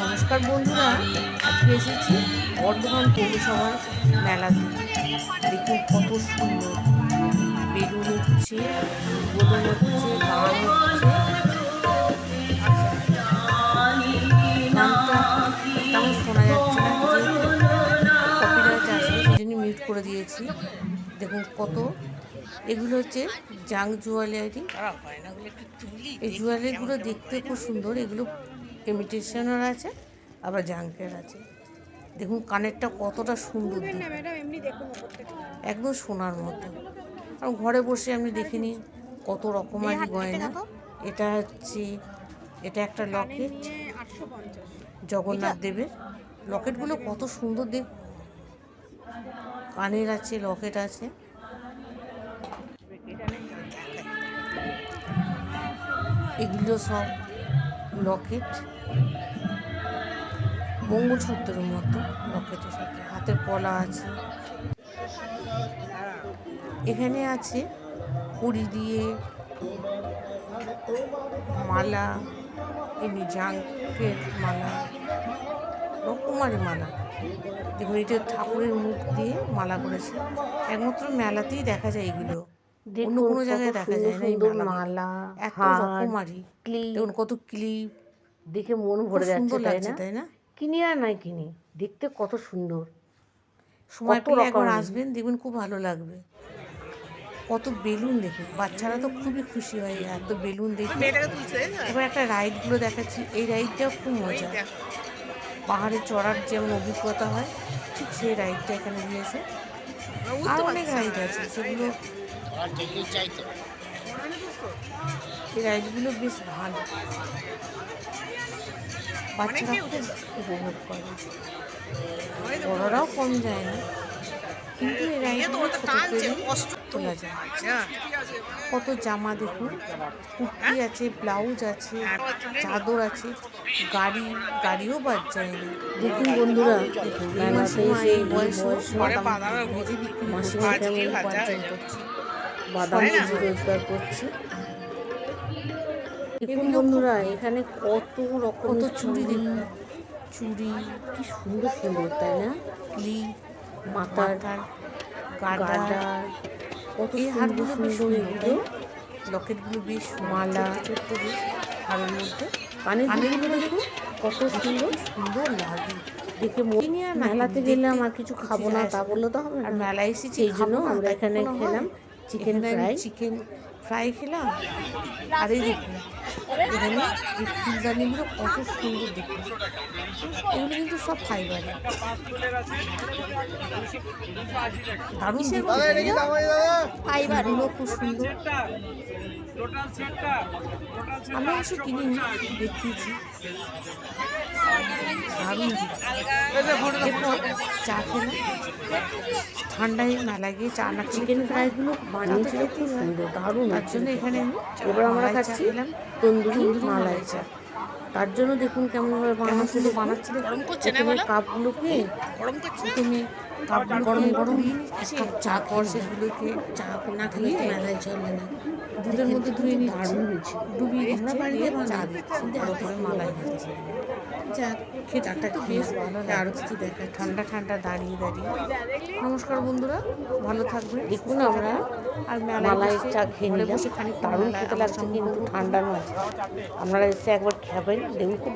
নমস্কার বন্ধুরা আজকে এসেছি বর্ধমান পৌরসভার মেলাতে। দেখুন কত সুন্দর। বেলুন উঠছে উদ্বোধন হচ্ছে গান হচ্ছে। তেমন শোনা যাচ্ছে না কপিরাইট আসবে সেই জন্য মিউট করে দিয়েছি। দেখুন কত। এগুলো হচ্ছে জাং জুয়েলারি এই জুয়েলারিগুলো দেখতে খুব সুন্দর এগুলো ইমিটেশনের আছে আবার জাঙ্কের আছে। দেখুন কানেরটা কতটা সুন্দর একদম সোনার মতো। আর ঘরে বসে আমি দেখিনি কত রকমারি গয়না। এটা হচ্ছে এটা একটা লকেট জগন্নাথ দেবের। লকেটগুলো কত সুন্দর দেখ কানের আছে লকেট আছে। এগুলো সব লকেট। মঙ্গলসূত্রের মতো লকেটের সাথে। হাতের পলা আছে। এখানে আছে কুড়ি দিয়ে মালা, এমনি জাঙ্কের মালা, রকমারি মালা। দেখুন, এটা ঠাকুরের মুখ দিয়ে মালা করেছে। একমাত্র মেলাতেই দেখা যায় এগুলো। অন্য কোনো জায়গায় দেখা যায় না এই সুন্দর মালা এত হার রকমারি। ক্লিপ। দেখুন কত ক্লিপ। দেখে মন ভরে যাচ্ছে তাই না? তাই না? কিনি আর নাই কিনি দেখতে কত সুন্দর। সময় পেলে একবার আসবেন দেখবেন খুব ভালো লাগবে। কত বেলুন দেখুন বাচ্চারা তো খুবই খুশি হয় এত বেলুন দেখে। এবার একটা রাইডগুলো দেখাচ্ছি এই রাইডটাও খুব মজা পাহাড়ে চড়ার যেমন অভিজ্ঞতা হয় ঠিক সেই রাইডটা এখানে দিয়েছে আর অনেক রাইড আছে সেগুলো এই রাইডগুলো বেশ ভালো। বাচ্চারা উপভোগ করে। বড়রাও কম যায় না। কিন্তু তোলা যায়। কত জামা দেখুন কুর্তি আছে ব্লাউজ আছে চাদর আছে গাড়ি গাড়িও বাদ যায় না। দেখুন বন্ধুরা বাদাম ভেজে রোজগার করছে। দেখুন বন্ধুরা এখানে কত রকম কত চুড়ি দেখুন। চুড়ি কি সুন্দর সুন্দর তাই না? ক্লিপ মাথার গাডার কত সুন্দর সুন্দর এগুলো। লকেটগুলো বেশ মালা। ছোট্ট বেশ। হারের মধ্যে কানের কানের দুলগুলো দেখুন কত সুন্দর সুন্দর লাগে। দেখে মন- মেলাতে গেলাম আর কিছু খাব না তা বলল তো হবে আর না। মেলায় এসেছি এই জন্য আমরা এখানে খেলাম? চিকেন ফ্রাই চিকেন ফ্রাই খেলাম। আর এই দেখুন এখানে এই ফুলদানিগুলো কত সুন্দর দেখুন। এগুলো কিন্তু সব ফাইবারে দারুণ ফাইবারগুলো খুব সুন্দর। আমি অবশ্য কিনিনি দেখিয়েছি। চা খেলাম। ঠান্ডায় মেলায় গিয়ে চা না চিকেন ফ্রাইগুলো বানিয়েছিল খুব সুন্দর দারুণ তার জন্য এখানে এবার আমরা মালাই চা খাচ্ছি তন্দুরি মালাই চা। তার জন্য দেখুন কেমন ভাবে কেমন বানাচ্ছে দেখুন। প্রথমে কাপগুলোকে প্রথমে কাপ গরম গরম কাপ চা কর সেগুলোকে চা না খেলে মেলায় চলে না। দুধের মধ্যে ধুয়ে নিচ্ছি। দারুণ হয়েছে ডুবিয়ে দিচ্ছে দিয়ে চা দিচ্ছি। করে মালাই দিচ্ছি যাক খেতে চাটা খেয়ে আরও কিছু দেখায় ঠান্ডা ঠান্ডা দাঁড়িয়ে দাঁড়িয়ে। নমস্কার বন্ধুরা ভালো থাকবেন দেখুন আমরা আর মেলায় চা খেয়ে নিলাম। দারুণ খেতে লাগছে কিন্তু ঠান্ডার মাঝে আপনারা এসে একবার খাবেন দেখুন।